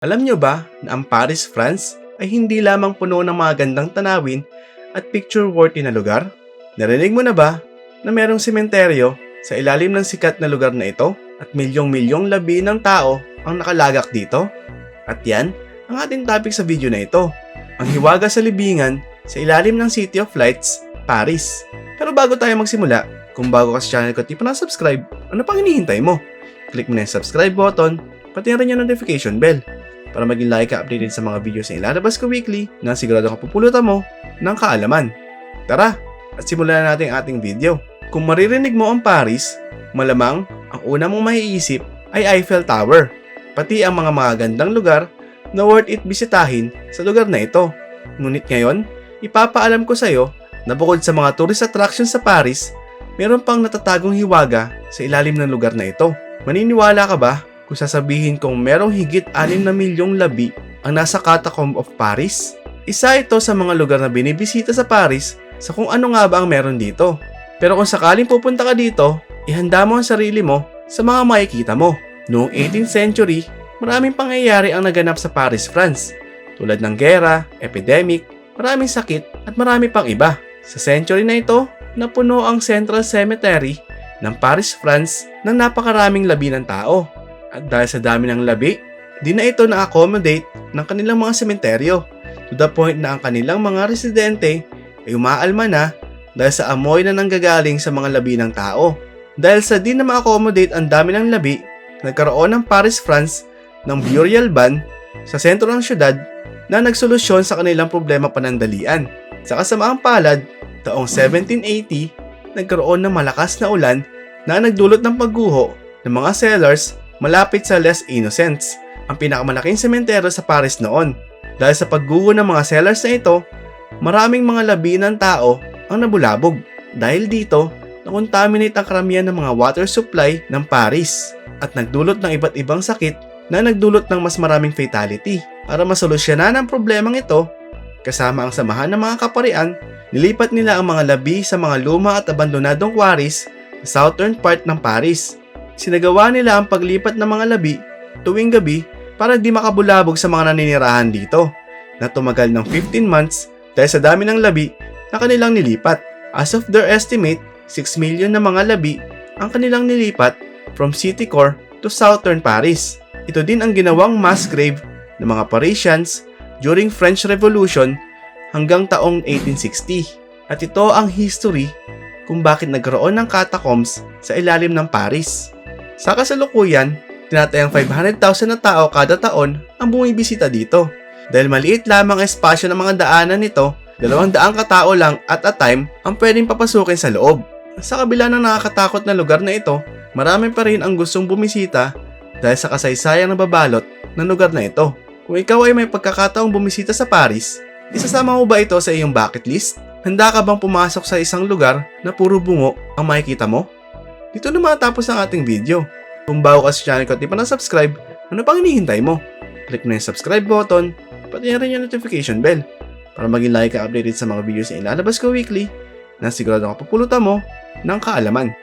Alam nyo ba na ang Paris, France ay hindi lamang puno ng mga gandang tanawin at picture-worthy na lugar? Narinig mo na ba na merong sementeryo sa ilalim ng sikat na lugar na ito at milyong-milyong labi ng tao ang nakalagak dito? At yan ang ating topic sa video na ito, ang hiwaga sa libingan sa ilalim ng City of Lights, Paris. Pero bago tayo magsimula, kung bago ka sa channel ko at pa na-subscribe, ano pang hinihintay mo? Click mo na yung subscribe button, pati rin yung notification bell para maging like ka updated sa mga videos na ilalabas ko weekly na sigurado kapupulutan mo ng kaalaman. Tara, at simulan na natin ang ating video. Kung maririnig mo ang Paris, malamang ang una mong maiisip ay Eiffel Tower, pati ang mga magagandang lugar na worth it bisitahin sa lugar na ito. Ngunit ngayon, ipapaalam ko sa iyo na bukod sa mga tourist attractions sa Paris, meron pang natatagong hiwaga sa ilalim ng lugar na ito. Maniniwala ka ba kung sasabihin kong merong higit 6 na milyong labi ang nasa Catacomb of Paris? Isa ito sa mga lugar na binibisita sa Paris sa kung ano nga ba ang meron dito. Pero kung sakaling pupunta ka dito, ihanda mo ang sarili mo sa mga makikita mo. Noong 18th century, maraming pangyayari ang naganap sa Paris, France. Tulad ng gera, epidemic, maraming sakit at marami pang iba. Sa century na ito, napuno ang Central Cemetery ng Paris, France ng napakaraming labi ng tao. At dahil sa dami ng labi, di na ito na-accommodate ng kanilang mga sementeryo to the point na ang kanilang mga residente ay umaalma na dahil sa amoy na nanggagaling sa mga labi ng tao. Dahil sa di na ma-accommodate ang dami ng labi, nagkaroon ng Paris, France ng burial ban sa sentro ng syudad na nagsolusyon sa kanilang problema panandalian. Sa kasamaang palad, taong 1780, nagkaroon ng malakas na ulan na nagdulot ng pagguho ng mga settlers malapit sa Les Innocents, ang pinakamalaking sementeryo sa Paris noon. Dahil sa pagguho ng mga settlers na ito, maraming mga labi ng tao ang nabulabog. Dahil dito, nakontaminate ang karamihan ng mga water supply ng Paris at nagdulot ng iba't ibang sakit na nagdulot ng mas maraming fatality. Para masolusyonan ang problemang ito, kasama ang samahan ng mga kaparian, nilipat nila ang mga labi sa mga luma at abandonadong quarries sa southern part ng Paris. Sinagawa nila ang paglipat ng mga labi tuwing gabi para di makabulabog sa mga naninirahan dito na tumagal ng 15 months dahil sa dami ng labi na kanilang nilipat. As of their estimate, 6 million na mga labi ang kanilang nilipat from city core to southern Paris. Ito din ang ginawang mass grave ng mga Parisians during French Revolution hanggang taong 1860. At ito ang history kung bakit nagkaroon ng catacombs sa ilalim ng Paris. Sa kasalukuyan, tinatayang 500,000 na tao kada taon ang bumibisita dito. Dahil maliit lamang ang espasyo ng mga daanan nito, dalawang daang katao lang at a time ang pwedeng papasukin sa loob. Sa kabila ng nakakatakot na lugar na ito, marami pa rin ang gustong bumisita dahil sa kasaysayang nababalot ng lugar na ito. Kung ikaw ay may pagkakataong bumisita sa Paris, isasama mo ba ito sa iyong bucket list? Handa ka bang pumasok sa isang lugar na puro bungo ang makikita mo? Dito na matapos ang ating video. Kung bago ka sa channel ko at di pa na-subscribe, ano pang hinihintay mo? Click mo yung subscribe button, pati na rin yung notification bell para maging like ka updated sa mga videos na ilalabas ko weekly na sigurado kapupulutan mo ng kaalaman.